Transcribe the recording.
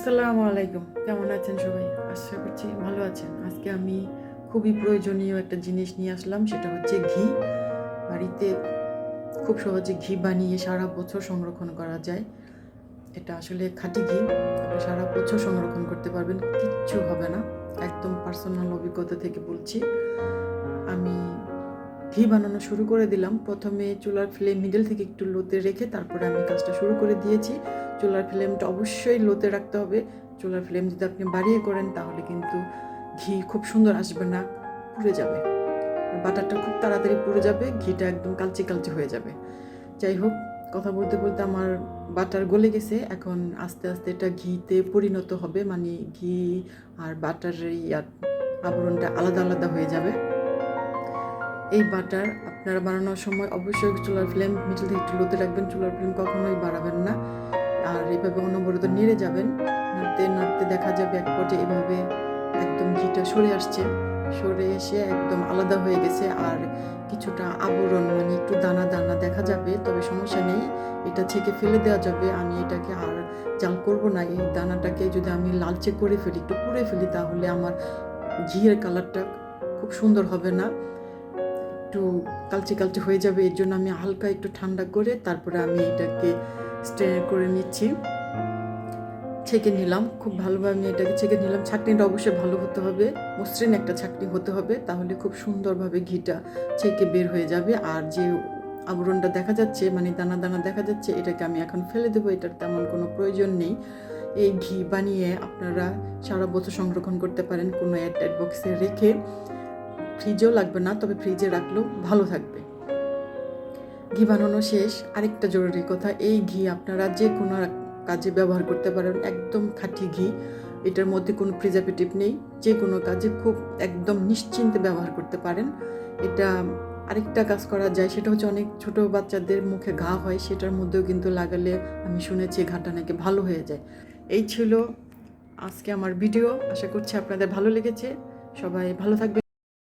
আসসালামু আলাইকুম। কেমন আছেন সবাই? আশা করছি ভালো আছেন। আজকে আমি খুবই প্রয়োজনীয় একটা জিনিস নিয়ে আসলাম, সেটা হচ্ছে ঘি। বাড়িতে খুব সহজে ঘি বানিয়ে সারা বছর সংরক্ষণ করা যায়। এটা আসলে খাঁটি ঘি। সারা বছর সংরক্ষণ করতে পারবেন, কিচ্ছু হবে না। একদম পার্সোনাল অভিজ্ঞতা থেকে বলছি। আমি ঘি বানানো শুরু করে দিলাম। প্রথমে চুলার ফ্লেম মিডল থেকে একটু লোতে রেখে তারপরে আমি কাজটা শুরু করে দিয়েছি। চুলার ফ্লেমটা অবশ্যই লোতে রাখতে হবে। চুলার ফ্লেম যদি আপনি বাড়িয়ে করেন তাহলে কিন্তু ঘি খুব সুন্দর আসবে না, পুড়ে যাবে। বাটারটা খুব তাড়াতাড়ি পুড়ে যাবে, ঘিটা একদম কালচে কালচে হয়ে যাবে। যাই হোক, কথা বলতে বলতে আমার বাটার গলে গেছে। এখন আস্তে আস্তে এটা ঘিতে পরিণত হবে। মানে ঘি আর বাটারের ইয়ার আবরণটা আলাদা আলাদা হয়ে যাবে। এই বাটার আপনারা বানানোর সময় অবশ্যই চুলার ফ্লেম মিডল থেকে একটু লোতে রাখবেন। চুলার ফ্লেম কখনোই বাড়াবেন না। আর এইভাবে অনবরত নেড়ে যাবেন। নাড়তে নাড়তে দেখা যাবে এক পর্যায়ে এভাবে একদম ঘিটা সরে আসছে। সরে এসে একদম আলাদা হয়ে গেছে। আর কিছুটা আবরণ মানে একটু দানা দানা দেখা যাবে, তবে সমস্যা নেই। এটা ছেঁকে ফেলে দেওয়া যাবে। আমি এটাকে আর জাল করব না। এই দানাটাকে যদি আমি লালচে করে ফেলি, একটু পুড়ে ফেলি, তাহলে আমার ঘিয়ের কালারটা খুব সুন্দর হবে না। একটু কালচে কালচে হয়ে যাবে, এর জন্য আমি হালকা একটু ঠান্ডা করে তারপরে আমি এটাকে স্ট্রেন করে নিচ্ছি। ছেঁকে নিলাম, খুব ভালোভাবে আমি এটাকে ছেঁকে নিলাম। ছাকনিটা অবশ্যই ভালো হতে হবে, মসৃণ একটা ছাকনি হতে হবে, তাহলে খুব সুন্দরভাবে ঘিটা ছেঁকে বের হয়ে যাবে। আর যে আবরণটা দেখা যাচ্ছে মানে দানা দানা দেখা যাচ্ছে, এটাকে আমি এখন ফেলে দেবো, এটার তেমন কোনো প্রয়োজন নেই। এই ঘি বানিয়ে আপনারা সারা বছর সংরক্ষণ করতে পারেন কোনো এয়ারটাইট বক্সে রেখে। ফ্রিজেও লাগবে না, তবে ফ্রিজে রাখলেও ভালো থাকবে। ঘি বানানো শেষ। আরেকটা জরুরি কথা, এই ঘি আপনারা যে কোনো কাজে ব্যবহার করতে পারেন, একদম খাঁটি ঘি। এটার মধ্যে কোনো প্রিজারভেটিভ নেই, যে কোনো কাজে খুব একদম নিশ্চিন্তে ব্যবহার করতে পারেন। এটা আরেকটা কাজ করা যায়, সেটা হচ্ছে অনেক ছোট বাচ্চাদের মুখে ঘা হয়, সেটার মধ্যেও কিন্তু লাগালে আমি শুনেছি ঘাটা নাকি ভালো হয়ে যায়। এই ছিল আজকে আমার ভিডিও। আশা করছি আপনাদের ভালো লেগেছে। সবাই ভালো থাকবেন।